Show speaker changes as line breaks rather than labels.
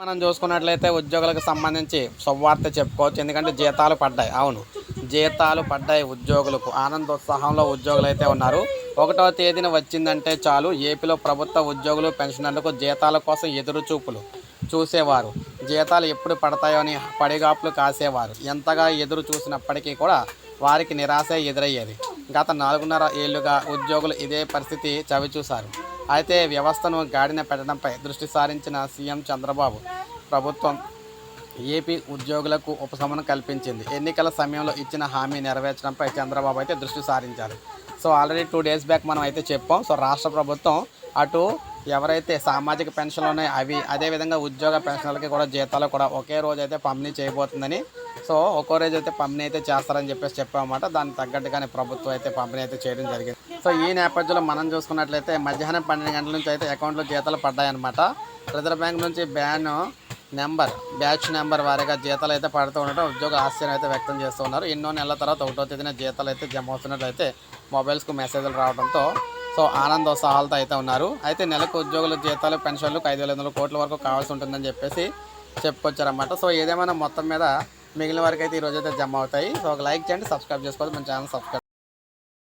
మనం చూసుకున్నట్లయితే ఉద్యోగులకు సంబంధించి శుభవార్త చెప్పుకోవచ్చు. ఎందుకంటే జీతాలు పడ్డాయి. అవును. జీతాలు పడ్డాయి ఉద్యోగులకు. ఆనందోత్సాహంలో ఉద్యోగులు అయితే ఉన్నారు. ఒకటో తేదీన వచ్చిందంటే చాలు. ఏపీలో ప్రభుత్వ ఉద్యోగులు పెన్షనర్లకు జీతాల కోసం ఎదురు చూపులు చూసేవారు. జీతాలు ఎప్పుడు పడతాయో అని పడిగాపులు కాసేవారు. ఎంతగా ఎదురు చూసినప్పటికీ కూడా వారికి నిరాశ ఎదురయ్యేది. గత నాలుగున్నర ఏళ్ళుగా ఉద్యోగులు ఇదే పరిస్థితి చవిచూశారు. అయితే వ్యవస్థను గాడిన పెట్టడంపై దృష్టి సారించిన సీఎం చంద్రబాబు ప్రభుత్వం ఏపీ ఉద్యోగులకు ఉపశమనం కల్పించింది. ఎన్నికల సమయంలో ఇచ్చిన హామీ నెరవేర్చడంపై చంద్రబాబు అయితే దృష్టి సారించారు. So already two days back మనం అయితే చెప్పాం. సో రాష్ట్ర ప్రభుత్వం అటు ఎవరైతే సామాజిక పెన్షన్లు ఉన్నాయో అవి అదేవిధంగా ఉద్యోగ పెన్షన్లకి కూడా జీతాలు కూడా ఒకే రోజు అయితే పంపిణీ చేయబోతుందని సో ఒక్కో రోజు అయితే పంపిణీ అయితే చేస్తారని చెప్పేసి చెప్పామన్నమాట. దానికి తగ్గట్టుగానే ప్రభుత్వం అయితే పంపిణీ అయితే చేయడం జరిగింది. సో ఈ నేపథ్యంలో మనం చూసుకున్నట్లయితే మధ్యాహ్నం పన్నెండు గంటల నుంచి అయితే అకౌంట్లో జీతాలు పడ్డాయన్నమాట. రిజర్వ్ బ్యాంక్ నుంచి బ్యాన్ నెంబర్ బ్యాచ్ నెంబర్ వారీగా జీతాలు అయితే పడుతూ ఉండటం ఉద్యోగ ఆశ్చర్యం అయితే వ్యక్తం చేస్తూ ఉన్నారు. ఎన్నో నెలల తర్వాత ఒకటో తేదీన జీతాలు అయితే జమ అవుతున్నట్లయితే మొబైల్స్కు మెసేజ్లు రావడంతో సో ఆనందోత్సాహాలతో అయితే ఉన్నారు. అయితే నెలకు ఉద్యోగుల జీతాలు పెన్షన్లకు ఐదు వేల కోట్ల వరకు కావాల్సి ఉంటుందని చెప్పేసి చెప్పుకొచ్చారన్నమాట. సో ఏదేమైనా మొత్తం మీద మిగిలిన వరకు అయితే ఈ రోజు అయితే జమ అవుతాయి. సో ఒక లైక్ చేయండి సబ్స్క్రైబ్ చేసుకోవాలి మన ఛానల్ సబ్స్క్రైబ్